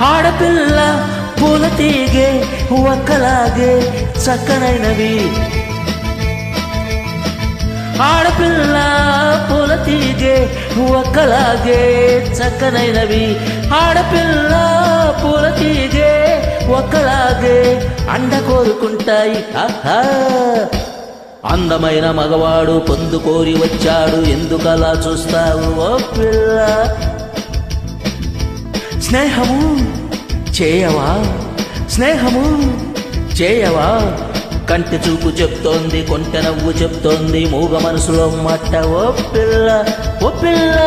ఆడపిల్ల పూల తీగే ఒక్కలాగే చక్కనైనవి. ఆడపిల్ల పూల తీగే ఒక్కలాగే చక్కనైనవి. ఆడపిల్ల పూల తీగే ఒక్కలాగే అండ కోరుకుంటాయి ఆహా! అందమైన మగవాడు పొందుకోరి వచ్చాడు. ఎందుకలా చూస్తావు ఓ పిల్ల? స్నేహము చేయవా? స్నేహము చేయవా? కంటి చూపు చెప్తోంది కొంటె నవ్వు చెప్తోంది మూగ మనసులో మట్ట ఓ పిల్ల ఓ పిల్ల.